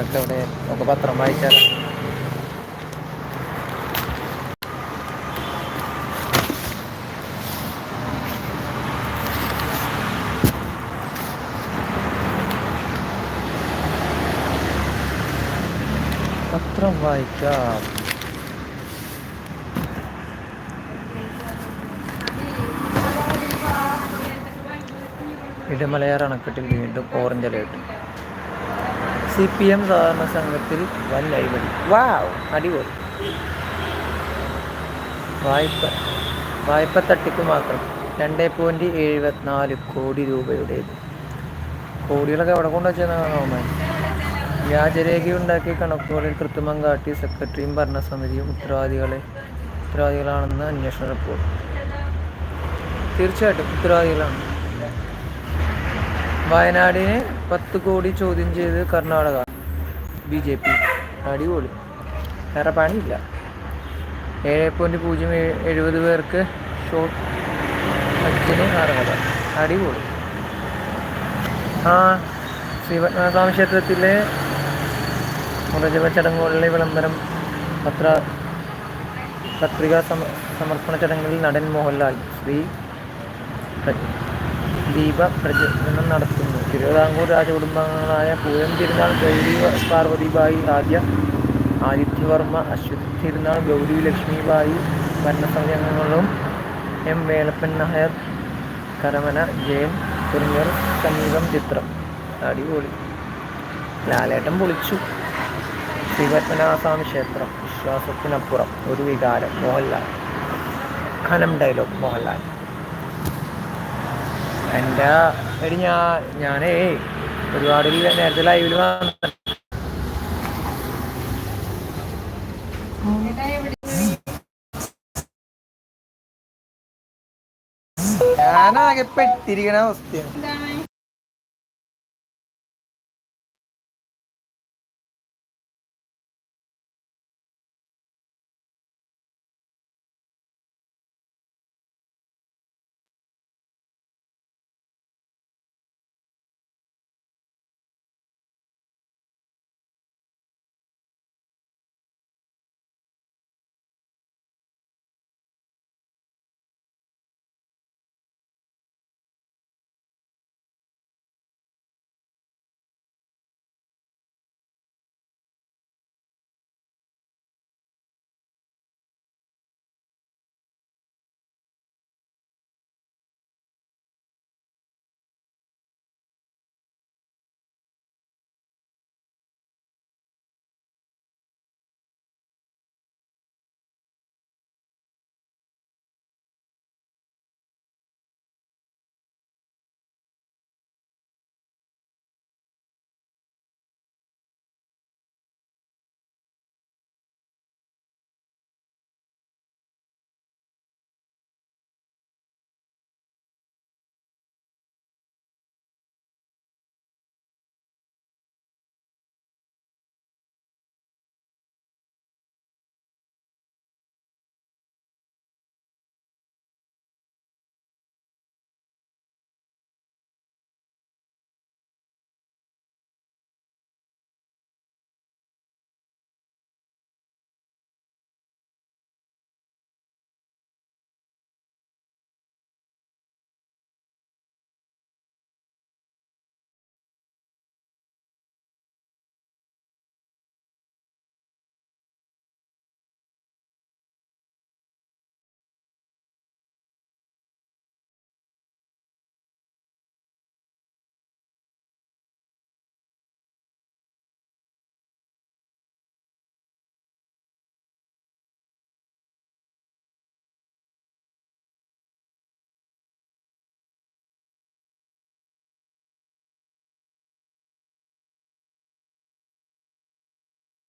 നിനക്ക് അവിടെ ഒക്കെ പത്രം വായിച്ചാൽ പത്രം വായിക്കാം. ഇടമലയാർ അണക്കെട്ടിൽ വീണ്ടും orange alert C P M സഹകരണ സംഘത്തിൽ വൻ അഴിമതി വാവ് അടിപൊളി. വായ്പ വായ്പ തട്ടിപ്പ് മാത്രം. രണ്ട് പോയിന്റ് എഴുപത്തിനാല് കോടി രൂപയുടേത്. കോടികളൊക്കെ എവിടെ കൊണ്ടുവച്ചാൽ വ്യാജരേഖയുണ്ടാക്കിയ കണക്കുകളിൽ കൃത്രിമം കാട്ടി സെക്രട്ടറിയും ഭരണസമിതിയും ഉത്തരവാദികളെ ഉത്തരവാദികളാണെന്ന് അന്വേഷണ റിപ്പോർട്ട്. തീർച്ചയായിട്ടും ഉത്തരവാദികളാണ്. വയനാടിനെ പത്ത് കോടി ചോദ്യം ചെയ്ത് കർണാടക. B J P. അടിപൊളി. വേറെ പണിയില്ല. ഏഴ് പോയിന്റ് പൂജ്യം എഴുപത് പേർക്ക് ഷോട്ട് ഹജ്ജിന് അർഹത. അടിപൊളി. ആ ശ്രീപത്മനാഭസ്വാമി ക്ഷേത്രത്തിലെ മുറജപ ചടങ്ങുകളിലെ വിളംബരം പത്ര പത്രികാ സമർപ്പണ ചടങ്ങുകളിൽ നടൻ മോഹൻലാൽ ശ്രീ ദീപ പ്രജ്വലനം നടത്തുന്നു. തിരുവിതാംകൂർ രാജകുടുംബങ്ങളായ പൂരം തിരുനാൾ ഗൗരി പാർവതിബായി ആദ്യ ആദിത്യവർമ്മ അശ്വതി തിരുനാൾ ഗൗരി ലക്ഷ്മിബായി ഭരണസമിതി എം വേലപ്പൻ നായർ കരമന ജയൻ തുടങ്ങിയവർ സമീപം ചിത്രം അടിപൊളി. ലാലേട്ടൻ പൊളിച്ചു. ശ്രീപത്മനാഭസ്വാമി ക്ഷേത്രം വിശ്വാസത്തിനപ്പുറം ഒരു വികാരം മോഹൻലാൽ. ഖനം ഡയലോഗ് മോഹൻലാൽ. എന്റെ എടി ഞാൻ ഞാനേ ഒരുപാട് നേരത്തെ ലൈവിൽ വന്ന ഞാനാകെ പെട്ടിരിക്കണ അവസ്ഥയാണ്.